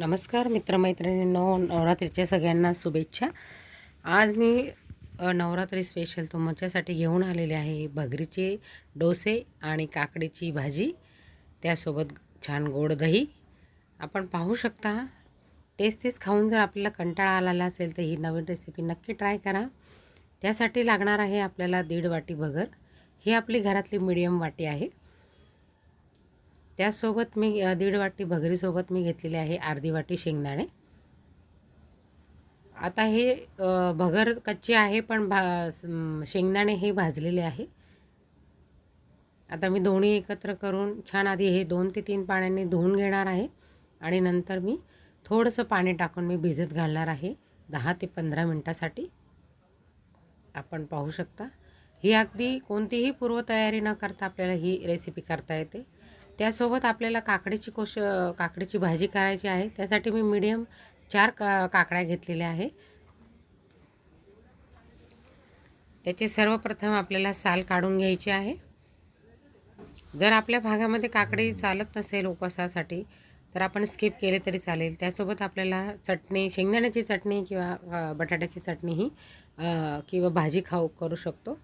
नमस्कार मित्रमैत्रिणींनो नवरात्रीच्या सगळ्यांना शुभेच्छा. आज मी नवरात्री स्पेशल तुमच्यासाठी घेऊन आलेले आहे भगरीचे डोसे आणि काकडीची भाजी. त्यासोबत छान गोड दही. आपण पाहू शकता तेच तेच खाऊन जर आपल्याला कंटाळा आलेला असेल तर ही नवीन रेसिपी नक्की ट्राय करा. त्यासाठी लागणार आहे आपल्याला दीड वाटी भगर. ही आपली घरातली मिडियम वाटी आहे. त्यासोबत मी दीड वाटी भगरीसोबत मी घेतलेली आहे अर्धी वाटी शेंगदाणे. आता हे भगर कच्ची आहे पण भा शेंगदाणे हे भाजलेले आहे. आता मी दोन्ही एकत्र करून छान आधी हे दोन ते तीन पाण्याने धुवून घेणार आहे आणि नंतर मी थोडंसं पाणी टाकून मी भिजत घालणार आहे. दहा ते पंधरा मिनटासाठी आपण पाहू शकता. ही अगदी कोणतीही पूर्वतयारी न करता आपल्याला ही रेसिपी करता येते. त्यासोबत आपल्याला काकडीची कोश काकडीची भाजी करायची आहे. त्यासाठी मी मीडियम चार का काकड्या घेतलेल्या आहे. त्याचे सर्वप्रथम आपल्याला साल काढून घ्यायची आहे. जर आपल्या भागामध्ये काकडी चालत नसेल उपवासासाठी तर आपण स्किप केले तरी चालेल. त्यासोबत आपल्याला चटणी शेंगदाण्याची चटणी किंवा बटाट्याची चटणी ही किंवा भाजी खाऊ करू शकतो.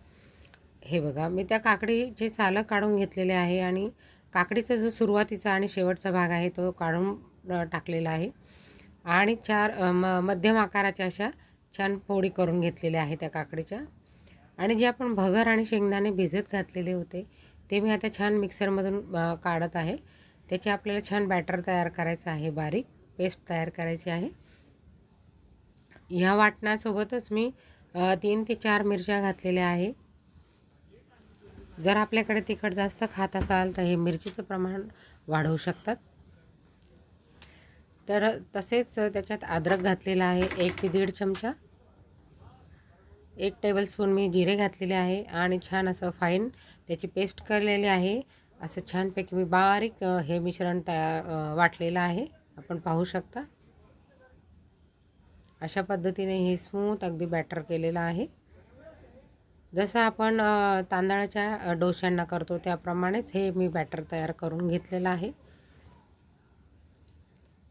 हे बघा मी त्या काकडीचे सालं काढून घेतलेले आहे आणि काकडीचा जो सुरुवातीचा आणि शेवटचा भाग आहे तो काढून टाकलेला आहे. आणि चार म मध्यम आकाराच्या अशा छान पोळी करून घेतलेल्या आहे त्या काकडीच्या. आणि जे आपण भगर आणि शेंगदाणे भिजत घातलेले होते ते मी आता छान मिक्सरमधून काढत आहे. त्याचे आपल्याला छान बॅटर तयार करायचं आहे बारीक पेस्ट तयार करायची आहे. ह्या वाटणासोबतच मी तीन ते चार मिरच्या घातलेल्या आहे. जर आपल्याकडे तिखट जास्त खात असाल तर हे मिरचीचं प्रमाण वाढवू शकतात. तर तसेच त्याच्यात अद्रक घातलेला आहे एक ते दीड चमचा. एक टेबलस्पून मी जिरे घातलेले आहे आणि छान असं फाईन त्याची पेस्ट करलेली आहे. असं छानपैकी मी बारीक हे मिश्रण तया वाटलेलं आहे. आपण पाहू शकता. अशा पद्धतीने हे स्मूथ अगदी बॅटर केलेलं आहे. जसं आपण तांदळाच्या डोश्यांना करतो त्याप्रमाणेच हे मी बॅटर तयार करून घेतलेलं आहे.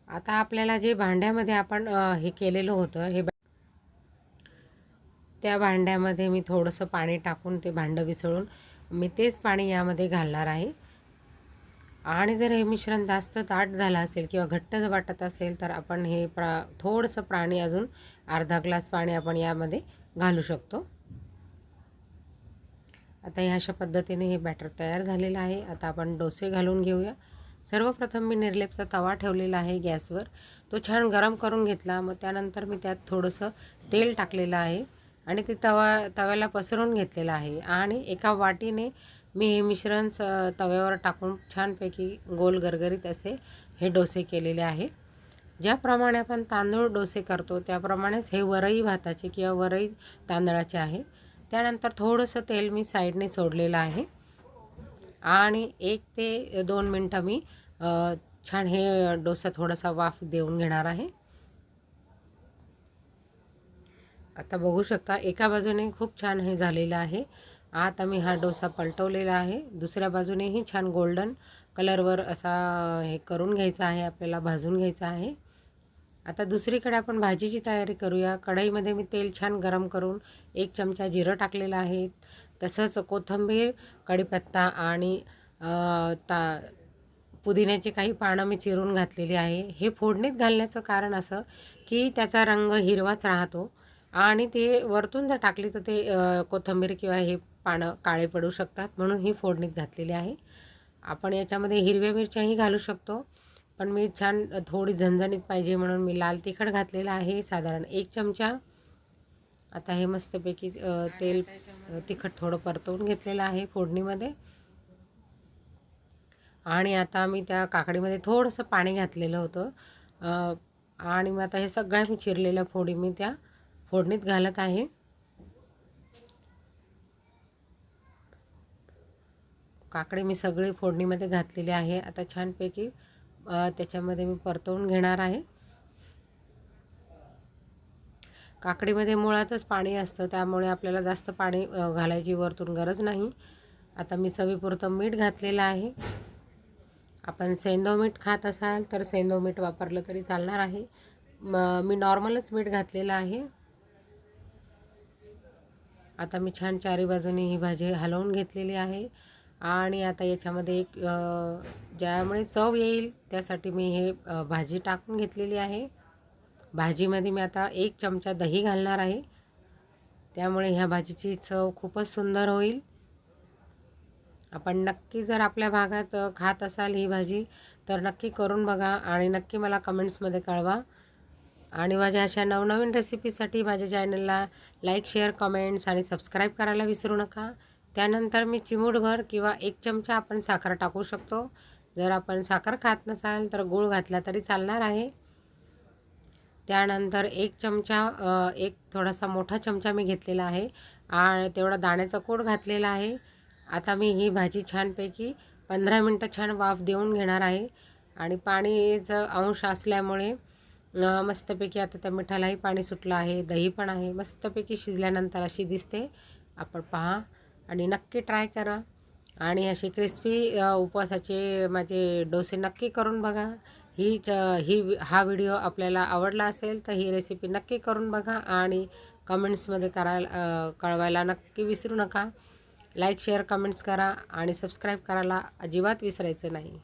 आता आपल्याला जे भांड्यामध्ये आपण हे केलेलं होतं हे बॅ- त्या भांड्यामध्ये मी थोडंसं पाणी टाकून ते भांडं विसळून मी तेच पाणी यामध्ये घालणार आहे. आणि जर हे मिश्रण जास्त ताट झालं असेल किंवा घट्ट वाटत असेल तर आपण हे प्रा थोडंसं पाणी अजून अर्धा ग्लास पाणी आपण यामध्ये घालू शकतो. आता ह्या अशा पद्धतीने हे बॅटर तयार झालेलं आहे. आता आपण डोसे घालून घेऊया. सर्वप्रथम मी निर्लेपचा तवा ठेवलेला आहे गॅसवर. तो छान गरम करून घेतला. मग त्यानंतर मी त्यात थोडंसं तेल टाकलेलं आहे आणि ते तवा तव्याला पसरून घेतलेलं आहे. आणि एका वाटीने मी हे मिश्रण स तव्यावर टाकून छानपैकी गोल गरगरीत असे हे डोसे केलेले आहे. ज्याप्रमाणे आपण तांदूळ डोसे करतो त्याप्रमाणेच हे वरई भाताचे किंवा वरई तांदळाचे आहे. त्यानंतर थोडंसं तेल मी साईडने सोडलेलं आहे. आणि एक ते दोन मिनटं मी छान हे डोसा थोडासा वाफ देऊन घेणार आहे. आता बघू शकता एका बाजूने खूप छान हे झालेलं आहे. आता मी हा डोसा पलटवलेला आहे. दुसऱ्या बाजूनेही छान गोल्डन कलरवर असा हे करून घ्यायचा आहे आपल्याला भाजून घ्यायचा आहे. आता दुसरीकडे आपण भाजीची तयारी करूया. कढईमध्ये मी तेल छान गरम करून एक चमचा जिरं टाकलेलं आहे. तसंच कोथिंबीर कढीपत्ता आणि ता पुदिन्याची काही पानं मी चिरून घातलेली आहे. हे फोडणीत घालण्याचं कारण असं की त्याचा रंग हिरवाच राहतो आणि ते वरतून जर टाकली तर ते कोथंबीर कोथिंबीर किंवा हे पानं काळे पडू शकतात म्हणून ही फोडणीत घातलेली आहे. आपण याच्यामध्ये हिरव्या मिरच्याही घालू शकतो. पण मी छान थोडी झणझणीत पाहिजे म्हणून मी लाल तिखट घातलेलं आहे साधारण एक चमचा. आता हे मस्तपैकी तेल तिखट थोडं परतवून घेतलेलं आहे फोडणीमध्ये. आणि आता मी त्या काकडीमध्ये थोडंसं पाणी घातलेलं होतं. आणि मग आता हे सगळ्या मी चिरलेल्या फोडी मी त्या फोडणीत घालत आहे. काकडी मी सगळी फोडणीमध्ये घातलेली आहे. आता छानपैकी त्याच्यामध्ये मी परतवून घेणार आहे. काकडीमध्ये मुळातच पाणी असतं त्यामुळे आपल्याला जास्त पाणी घालायची वरतून गरज नाही. आता मी चवीपुरतं मीठ घातलेलं आहे. आपण सेंदो मीठ खात असाल तर सेंदो मीठ वापरलं तरी चालणार आहे. म मी नॉर्मलच मीठ घातलेलं आहे. आता मी छान चारी बाजूनी ही भाजी हलवून घेतलेली आहे. आणि आता याच्यामध्ये एक ज्यामुळे चव येईल त्यासाठी मी हे भाजी टाकून घेतलेली आहे. भाजीमध्ये मी आता एक चमचा दही घालणार आहे. त्यामुळे ह्या भाजीची चव खूपच सुंदर होईल. आपण नक्की जर आपल्या भागात खात असाल ही भाजी तर नक्की करून बघा आणि नक्की मला कमेंट्समध्ये कळवा. आणि माझ्या अशा नवनवीन रेसिपीसाठी माझ्या चॅनलला लाईक शेअर कमेंट्स आणि सबस्क्राईब करायला विसरू नका. त्यानंतर मी चिमूटभर किंवा एक चमचा आपण साखर टाकू शकतो. जर आपण साखर खात नसाल तर गूळ घातला तरी चालणार आहे. त्यानंतर एक चमचा एक थोडासा मोठा चमचा मी घेतलेला आहे. आणि तेवढा दाण्याचा कोट घातलेला आहे. आता मी ही भाजी छानपैकी पंधरा मिनटं छान वाफ देऊन घेणार आहे. आणि पाणीचं अंश असल्यामुळे मस्तपैकी आता त्या मिठालाही पाणी सुटलं आहे. दही पण आहे. मस्तपैकी शिजल्यानंतर अशी दिसते. आपण पहा. आणि नक्की ट्राय करा. आणि असे क्रिस्पी उपवासाचे माझे डोसे नक्की करून बघा. ही च ही हा व्हिडिओ आपल्याला आवडला असेल तर ही रेसिपी नक्की करून बघा आणि कमेंट्समध्ये करायला कळवायला नक्की विसरू नका. लाईक शेअर कमेंट्स करा आणि सबस्क्राईब करायला अजिबात विसरायचं नाही.